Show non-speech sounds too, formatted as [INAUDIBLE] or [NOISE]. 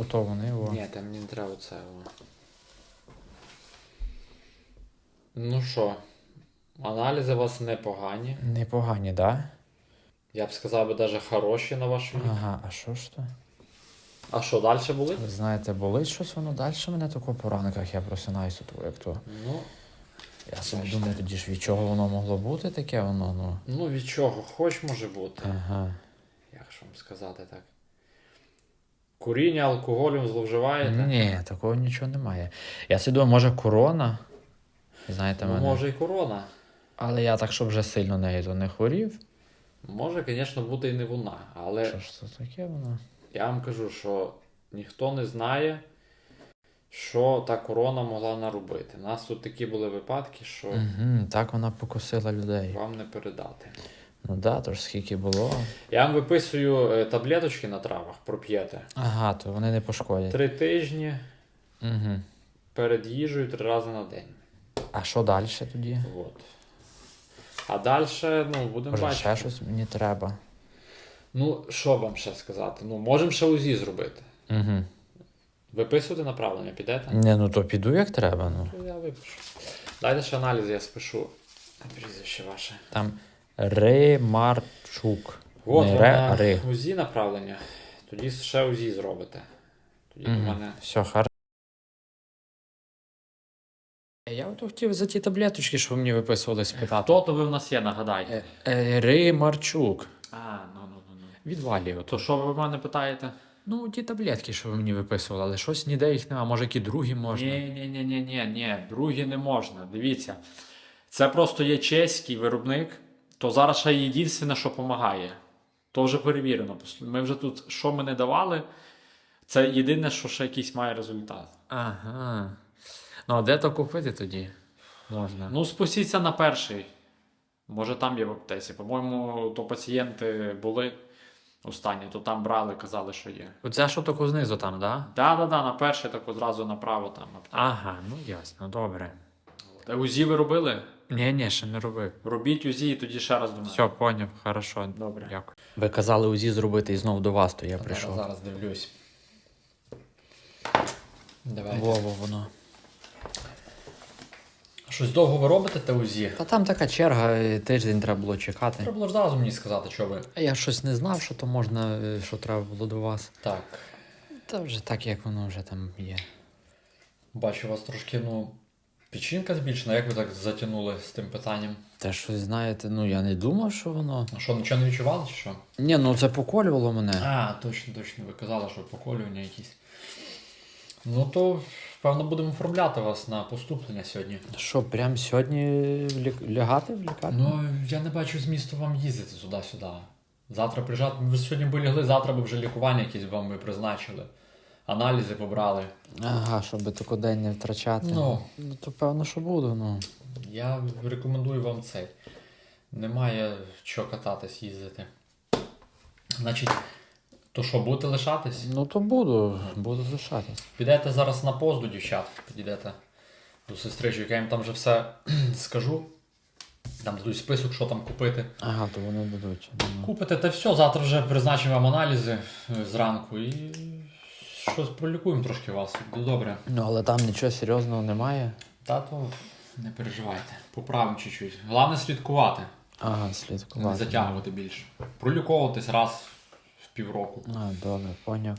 Ото вони, о. Ні, там не треба це. о. Ну що, аналізи у вас непогані. Непогані, да? Я б сказав би навіть хороші на ваш вік. Ага, а що ж то? А що, далі були? Ви знаєте, болить щось воно далі мене тако по ранках, я просинаюся тут, як то. Ну, Я собі думаю, тоді ж від чого воно могло бути таке воно, ну. ну від чого хоч може бути. Ага. Як ж вам сказати так? Куріння алкоголем зловживаєте? Ні, такого нічого немає. Я собі думаю, може корона. Знаєте, Ну, мене. може і корона. Але я так, щоб вже сильно нею то не хворів. Може, звісно, бути і не вона. Але Що ж це таке воно? я вам кажу, що ніхто не знає, що та корона могла наробити. У нас тут такі були випадки, що Угу, так вона покусила людей. вам не передати. Ну да, то ж скільки було. Я вам виписую е, таблеточки на травах, проп'єте. Ага, то вони не пошкодять. Три тижні Угу. перед їжею три рази на день. А що далі тоді? От. А далі, ну, будемо бачити. ще щось мені треба. Ну, що вам ще сказати? Ну, можемо ще УЗІ зробити. Угу. Виписувати направлення, підете? Не, ну то піду як треба, ну. Я випишу. Дайте ще аналізи, я спишу. Прізвище ваше. Там Римарчук. От не ре, а ри. УЗІ направлення. Тоді ще УЗІ зробите. Тоді в Угу. мене. Все, хар. Я от хотів за ті таблеточки, що ви мені виписували спитати. Хто то ви в нас є, нагадайте. Е, е, Римарчук. А, ну ну ну ну. Від Валі. От. То що ви в мене питаєте? Ну, ті таблетки, що ви мені виписували, але щось ніде їх немає. Може, які другі можна. Ні, ні, ні, ні, ні, ні, другі не можна. Дивіться. Це просто є чеський виробник, то зараз ще єдине, що допомагає. То вже перевірено. Ми вже тут, що ми не давали, це єдине, що ще якийсь має результат. Ага. Ну, а де то купити тоді? Можна. Ну, спустіться на перший. Може, там є в аптеці. По-моєму, то пацієнти були останні, то там брали, казали, що є. Оце що тако знизу там, да? Да-да-да, на перший, так одразу направо там. аптека. Ага, ну ясно, добре. Та УЗІ ви робили? Ні, ні, ще не робив. Робіть УЗІ і тоді ще раз до мене. Все, поняв, хорошо. Добре. Дякую. Ви казали УЗІ зробити і знов до вас, то я прийшов. Зараз дивлюсь. Давайте. Вово воно. Щось довго ви робите те УЗІ? Та там така черга, е, тиждень треба було чекати. Треба було ж зразу мені сказати, що ви. А я щось не знав, що то можна, е, що треба було до вас. Так. Та вже так, як воно вже там є. Бачу, у вас трошки, ну, печінка збільшена. Як ви так затягнули з тим питанням? Та щось знаєте, ну я не думав, що воно. А що, нічого не відчували чи що? Ні, ну це поколювало мене. А, точно, точно, ви казали, що поколювання якісь. Ну то, певно, будемо оформляти вас на поступлення сьогодні. Що, прям сьогодні в лік- лягати в лікарню? Ну, я не бачу змісту вам їздити туди-сюди. Завтра приїжджати. Ви сьогодні би лягли, завтра би вже лікування якісь вам би призначили. Аналізи побрали. Ага, щоб тако день не втрачати. Ну. ну то певно, що буду, ну. Я рекомендую вам цей. Немає чого кататись, їздити. Значить, то що, будете лишатись? Ну то буду, буду залишатись. Підете зараз на пост до дівчат, підійдете до сестричок, я їм там вже все [CLEARS THROAT] скажу. Там дадуть список, що там купити. Ага, то вони будуть. Ну. Купите та все, завтра вже призначимо вам аналізи е, зранку і щось пролікуємо трошки вас. Буде добре. ну, але там нічого серйозного немає. Тато, не переживайте. Поправимо чуть-чуть. Головне слідкувати, Ага, слідкувати. не затягувати більше. Проліковуватись раз в півроку. А, добре, поняв.